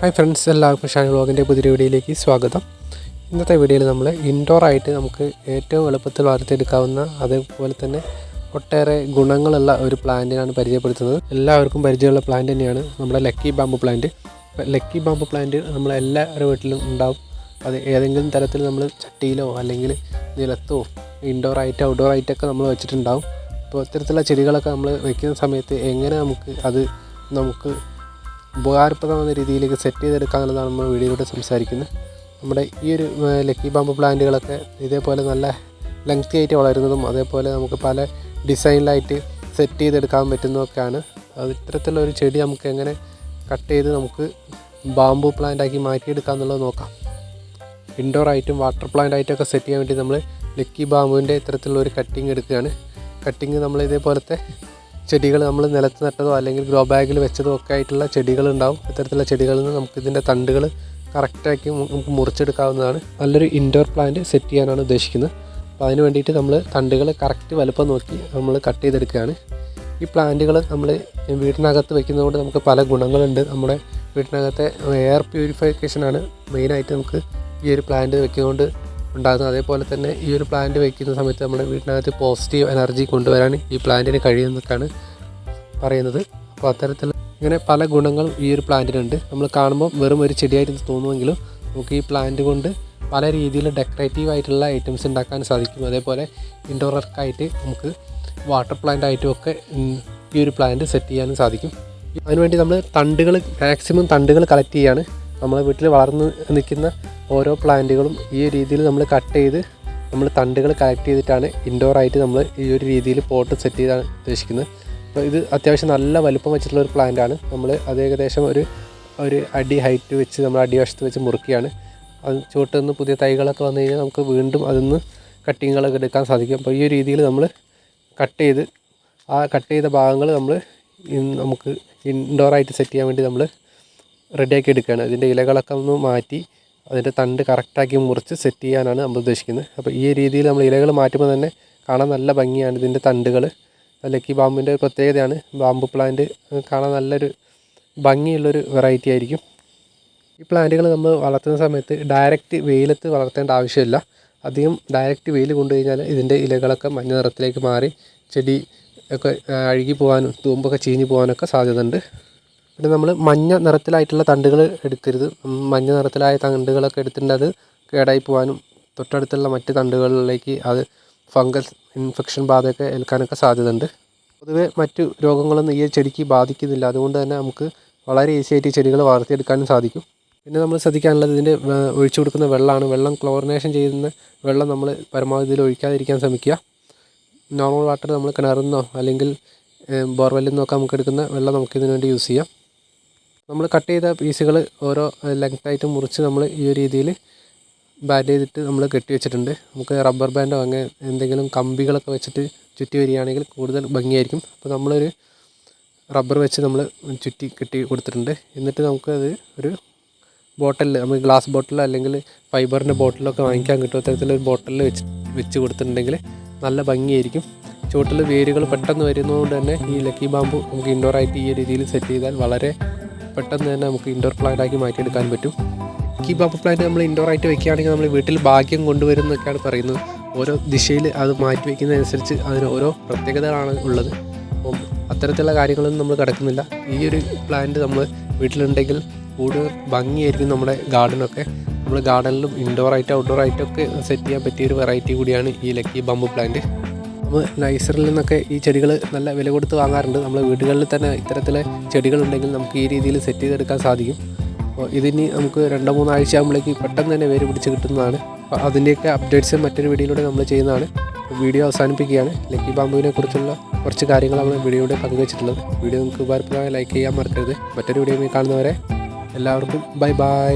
Hi friends എല്ലാവർക്കും ഷാൻ വ്ളോഗിന്റെ പുതിയ വീഡിയോയിലേക്ക് സ്വാഗതം. ഇന്നത്തെ വീഡിയോയിൽ നമ്മൾ ഇൻഡോറായിട്ട് നമുക്ക് ഏറ്റവും എളുപ്പത്തിൽ വളർത്തിയെടുക്കാവുന്ന അതേപോലെ തന്നെ ഒട്ടേറെ ഗുണങ്ങളുള്ള ഒരു പ്ലാന്റിനാണ് പരിചയപ്പെടുത്തുന്നത്. എല്ലാവർക്കും പരിചയമുള്ള പ്ലാന്റ് തന്നെയാണ് നമ്മുടെ lucky bamboo plant lucky bamboo plant നമ്മളെല്ലാവരുടെ വീട്ടിലും ഉണ്ടാവും. അത് ഏതെങ്കിലും തരത്തിൽ നമ്മൾ ചട്ടിയിലോ അല്ലെങ്കിൽ നിലത്തോ ഇൻഡോറായിട്ട് ഔട്ട്ഡോറായിട്ടൊക്കെ നമ്മൾ വെച്ചിട്ടുണ്ടാവും. അപ്പോൾ ഇത്തരത്തിലുള്ള ചെടികളൊക്കെ നമ്മൾ വെക്കുന്ന സമയത്ത് എങ്ങനെ നമുക്ക് അത് നമുക്ക് ഉപകാരപ്രദമായ രീതിയിലേക്ക് സെറ്റ് ചെയ്തെടുക്കുക എന്നുള്ളതാണ് നമ്മൾ വീഡിയോയിലൂടെ സംസാരിക്കുന്നത്. നമ്മുടെ ഈ ഒരു ലക്കി ബാമ്പ് പ്ലാന്റുകളൊക്കെ ഇതേപോലെ നല്ല ലെങ്തി ആയിട്ട് വളരുന്നതും അതേപോലെ നമുക്ക് പല ഡിസൈനിലായിട്ട് സെറ്റ് ചെയ്തെടുക്കാൻ പറ്റുന്നതൊക്കെയാണ്. അത് ഇത്തരത്തിലുള്ള ഒരു ചെടി നമുക്ക് എങ്ങനെ കട്ട് ചെയ്ത് നമുക്ക് ബാമ്പു പ്ലാന്റാക്കി മാറ്റിയെടുക്കുക എന്നുള്ളത് നോക്കാം. ഇൻഡോർ ആയിട്ടും വാട്ടർ പ്ലാന്റ് ആയിട്ടൊക്കെ സെറ്റ് ചെയ്യാൻ വേണ്ടി നമ്മൾ ലക്കി ബാമ്പുവിന്റെ ഇത്തരത്തിലുള്ള ഒരു കട്ടിങ് എടുക്കുകയാണ്. കട്ടിങ് നമ്മൾ ഇതേപോലത്തെ ചെടികൾ നമ്മൾ നിലത്ത് നട്ടതോ അല്ലെങ്കിൽ ഗ്രോ ബാഗിൽ വെച്ചതോ ഒക്കെ ആയിട്ടുള്ള ചെടികളുണ്ടാവും. ഇത്തരത്തിലുള്ള ചെടികളിൽ നിന്ന് നമുക്ക് ഇതിന്റെ തണ്ടുകൾ കറക്റ്റാക്കി നമുക്ക് മുറിച്ചെടുക്കാവുന്നതാണ്. നല്ലൊരു ഇൻഡോർ പ്ലാന്റ് സെറ്റ് ചെയ്യാനാണ് ഉദ്ദേശിക്കുന്നത്. അപ്പോൾ അതിന് വേണ്ടിയിട്ട് നമ്മൾ തണ്ടുകൾ കറക്റ്റ് വലുപ്പം നോക്കി നമ്മൾ കട്ട് ചെയ്തെടുക്കുകയാണ്. ഈ പ്ലാന്റുകൾ നമ്മൾ വീടിനകത്ത് വെക്കുന്നതുകൊണ്ട് നമുക്ക് പല ഗുണങ്ങളുണ്ട്. നമ്മുടെ വീട്ടിനകത്തെ എയർ പ്യൂരിഫിക്കേഷനാണ് മെയിനായിട്ട് നമുക്ക് ഈ ഒരു പ്ലാന്റ് വെക്കുന്നതുകൊണ്ട് ഉണ്ടാകുന്നത്. അതേപോലെ തന്നെ ഈ ഒരു പ്ലാന്റ് വയ്ക്കുന്ന സമയത്ത് നമ്മുടെ വീട്ടിനകത്ത് പോസിറ്റീവ് എനർജി കൊണ്ടുവരാൻ ഈ പ്ലാന്റിന് കഴിയുമെന്നൊക്കെയാണ് പറയുന്നത്. അപ്പോൾ അത്തരത്തിൽ ഇങ്ങനെ പല ഗുണങ്ങൾ ഈ ഒരു പ്ലാന്റിനുണ്ട്. നമ്മൾ കാണുമ്പോൾ വെറും ഒരു ചെടിയായിട്ട് തോന്നുമെങ്കിലും നമുക്ക് ഈ പ്ലാന്റ് കൊണ്ട് പല രീതിയിൽ ഡെക്കറേറ്റീവ് ആയിട്ടുള്ള ഐറ്റംസ് ഉണ്ടാക്കാൻ സാധിക്കും. അതേപോലെ ഇൻഡോർ വർക്കായിട്ട് നമുക്ക് വാട്ടർ പ്ലാന്റ് ആയിട്ടും ഒക്കെ ഈ ഒരു പ്ലാന്റ് സെറ്റ് ചെയ്യാനും സാധിക്കും. അതിനുവേണ്ടി നമ്മൾ തണ്ടുകൾ മാക്സിമം തണ്ടുകൾ കളക്ട് ചെയ്യാണ്. നമ്മളെ വീട്ടിൽ വളർന്ന് നിൽക്കുന്ന ഓരോ പ്ലാന്റുകളും ഈ രീതിയിൽ നമ്മൾ കട്ട് ചെയ്ത് നമ്മൾ തണ്ടുകൾ കളക്ട് ചെയ്തിട്ടാണ് ഇൻഡോർ ആയിട്ട് നമ്മൾ ഈ ഒരു രീതിയിൽ പോട്ട് സെറ്റ് ചെയ്താണ് ഉദ്ദേശിക്കുന്നത്. ഇത് അത്യാവശ്യം നല്ല വലുപ്പം വെച്ചിട്ടുള്ള ഒരു പ്ലാന്റാണ് നമ്മൾ അത് ഏകദേശം ഒരു ഒരു അടി ഹൈറ്റ് വെച്ച് നമ്മൾ അടിവശത്ത് വെച്ച് മുറുക്കിയാണ്. അത് ചുവട്ടിൽ നിന്ന് പുതിയ തൈകളൊക്കെ വന്നു കഴിഞ്ഞാൽ നമുക്ക് വീണ്ടും അതിൽ നിന്ന് കട്ടിങ്ങുകളൊക്കെ എടുക്കാൻ സാധിക്കും. അപ്പോൾ ഈ ഒരു രീതിയിൽ നമ്മൾ കട്ട് ചെയ്ത് ആ കട്ട് ചെയ്ത ഭാഗങ്ങൾ നമ്മൾ നമുക്ക് ഇൻഡോറായിട്ട് സെറ്റ് ചെയ്യാൻ വേണ്ടി നമ്മൾ റെഡിയാക്കി എടുക്കുകയാണ്. അതിന്റെ ഇലകളൊക്കെ ഒന്ന് മാറ്റി അതിന്റെ തണ്ട് കറക്റ്റാക്കി മുറിച്ച് സെറ്റ് ചെയ്യാനാണ് നമ്മൾ ഉദ്ദേശിക്കുന്നത്. അപ്പോൾ ഈ രീതിയിൽ നമ്മൾ ഇലകൾ മാറ്റുമ്പോൾ തന്നെ കാണാൻ നല്ല ഭംഗിയാണ് ഇതിന്റെ തണ്ടുകൾ ലക്കി ബാമ്പിന്റെ പ്രത്യേകതയാണ്. ബാമ്പു പ്ലാന്റ് കാണാൻ നല്ലൊരു ഭംഗിയുള്ളൊരു വെറൈറ്റി ആയിരിക്കും. ഈ പ്ലാന്റുകൾ നമ്മൾ വളർത്തുന്ന സമയത്ത് ഡയറക്റ്റ് വെയിലത്ത് വളർത്തേണ്ട ആവശ്യമില്ല. അധികം ഡയറക്റ്റ് വെയിൽ കൊണ്ടു കഴിഞ്ഞാൽ ഇതിന്റെ ഇലകളൊക്കെ മഞ്ഞ നിറത്തിലേക്ക് മാറി ചെടി ഒക്കെ അഴുകി പോകാനും തൂമ്പൊക്കെ ചീഞ്ഞു പോകാനൊക്കെ സാധ്യതയുണ്ട്. പിന്നെ നമ്മൾ മഞ്ഞ നിറത്തിലായിട്ടുള്ള തണ്ടുകൾ എടുക്കരുത്. മഞ്ഞ നിറത്തിലായ തണ്ടുകളൊക്കെ എടുത്തിട്ടുണ്ട് അത് കേടായി പോകാനും തൊട്ടടുത്തുള്ള മറ്റ് തണ്ടുകളിലേക്ക് അത് ഫംഗസ് ഇൻഫെക്ഷൻ ബാധയൊക്കെ ഏൽക്കാനൊക്കെ സാധ്യതയുണ്ട്. പൊതുവെ മറ്റു രോഗങ്ങളൊന്നും ഈ ചെടിക്ക് ബാധിക്കുന്നില്ല. അതുകൊണ്ട് തന്നെ നമുക്ക് വളരെ ഈസി ആയിട്ട് ഈ ചെടികൾ വളർത്തിയെടുക്കാനും സാധിക്കും. പിന്നെ നമ്മൾ ശ്രദ്ധിക്കാനുള്ളത് ഇതിന്റെ ഒഴിച്ചു കൊടുക്കുന്ന വെള്ളമാണ്. വെള്ളം ക്ലോറിനേഷൻ ചെയ്യുന്ന വെള്ളം നമ്മൾ പരമാവധി ഒഴിക്കാതിരിക്കാൻ ശ്രമിക്കുക. നോർമൽ വാട്ടർ നമ്മൾ കിണറിൽ നിന്നോ അല്ലെങ്കിൽ ബോർവെല്ലിൽ നിന്നൊക്കെ നമുക്ക് എടുക്കുന്ന വെള്ളം നമുക്ക് ഇതിനു വേണ്ടി യൂസ് ചെയ്യാം. നമ്മൾ കട്ട് ചെയ്ത പീസുകൾ ഓരോ ലെങ്ത്തായിട്ട് മുറിച്ച് നമ്മൾ ഈ ഒരു രീതിയിൽ ബാൻഡ് ചെയ്തിട്ട് നമ്മൾ കെട്ടി വെച്ചിട്ടുണ്ട്. നമുക്ക് റബ്ബർ ബാൻഡോ അങ്ങനെ എന്തെങ്കിലും കമ്പികളൊക്കെ വെച്ചിട്ട് ചുറ്റി വരികയാണെങ്കിൽ കൂടുതൽ ഭംഗിയായിരിക്കും. അപ്പോൾ നമ്മളൊരു റബ്ബർ വെച്ച് നമ്മൾ ചുറ്റി കെട്ടി കൊടുത്തിട്ടുണ്ട്. എന്നിട്ട് നമുക്കത് ഒരു ബോട്ടിൽ നമുക്ക് ഗ്ലാസ് ബോട്ടിൽ അല്ലെങ്കിൽ ഫൈബറിന്റെ ബോട്ടിലൊക്കെ വാങ്ങിക്കാൻ കിട്ടും. അത്തരത്തിലൊരു ബോട്ടിലിൽ വെച്ച് വെച്ച് കൊടുത്തിട്ടുണ്ടെങ്കിൽ നല്ല ഭംഗിയായിരിക്കും. ചുവട്ടിൽ വേരുകൾ പെട്ടെന്ന് വരുന്നതുകൊണ്ട് തന്നെ ഈ ലക്കി ബാമ്പു നമുക്ക് ഇൻഡോർ ആയിട്ട് ഈ രീതിയിൽ സെറ്റ് ചെയ്താൽ വളരെ പെട്ടെന്ന് തന്നെ നമുക്ക് ഇൻഡോർ പ്ലാന്റ് ആക്കി മാറ്റിയെടുക്കാൻ പറ്റും. ലക്കി ബാമ്പു പ്ലാന്റ് നമ്മൾ ഇൻഡോർ ആയിട്ട് വെക്കുകയാണെങ്കിൽ നമ്മൾ വീട്ടിൽ ഭാഗ്യം കൊണ്ടുവരും എന്നൊക്കെയാണ് പറയുന്നത്. ഓരോ ദിശയിൽ അത് മാറ്റി വയ്ക്കുന്നതനുസരിച്ച് അതിന് ഓരോ പ്രത്യേകതകളാണ് ഉള്ളത്. അപ്പം അത്തരത്തിലുള്ള കാര്യങ്ങളൊന്നും നമ്മൾ കിടക്കുന്നില്ല. ഈ ഒരു പ്ലാന്റ് നമ്മൾ വീട്ടിലുണ്ടെങ്കിൽ കൂടുതൽ ഭംഗിയായിരിക്കും നമ്മുടെ ഗാർഡനൊക്കെ നമ്മൾ ഗാർഡനിലും ഇൻഡോർ ആയിട്ട് ഔട്ട്ഡോർ ആയിട്ടൊക്കെ സെറ്റ് ചെയ്യാൻ പറ്റിയ ഒരു വെറൈറ്റി കൂടിയാണ് ഈ ലക്കി ബാമ്പു പ്ലാന്റ് നമ്മൾ നൈസറിൽ നിന്നൊക്കെ ഈ ചെടികൾ നല്ല വില കൊടുത്ത് വാങ്ങാറുണ്ട്. നമ്മൾ വീടുകളിൽ തന്നെ ഇത്തരത്തിലെ ചെടികളുണ്ടെങ്കിൽ നമുക്ക് ഈ രീതിയിൽ സെറ്റ് ചെയ്തെടുക്കാൻ സാധിക്കും. അപ്പോൾ ഇതിനി നമുക്ക് രണ്ടോ മൂന്നോ ആഴ്ച ആകുമ്പോഴേക്ക് പെട്ടെന്ന് തന്നെ വേര് പിടിച്ച് കിട്ടുന്നതാണ്. അപ്പോൾ അതിന്റെയൊക്കെ അപ്ഡേറ്റ്സ് മറ്റൊരു വീഡിയോയിലൂടെ നമ്മൾ ചെയ്യുന്നതാണ്. വീഡിയോ അവസാനിപ്പിക്കുകയാണ്. ലക്കി ബാമ്പുവിനെ കുറിച്ചുള്ള കുറച്ച് കാര്യങ്ങളാണ് വീഡിയോയുടെ പങ്കുവച്ചിട്ടുള്ളത്. വീഡിയോ നിങ്ങൾക്ക് ഉപകാരപ്രദമായി ലൈക്ക് ചെയ്യാൻ മറക്കരുത്. മറ്റൊരു വീഡിയോ കാണുന്നവരെ എല്ലാവർക്കും ബൈ ബൈ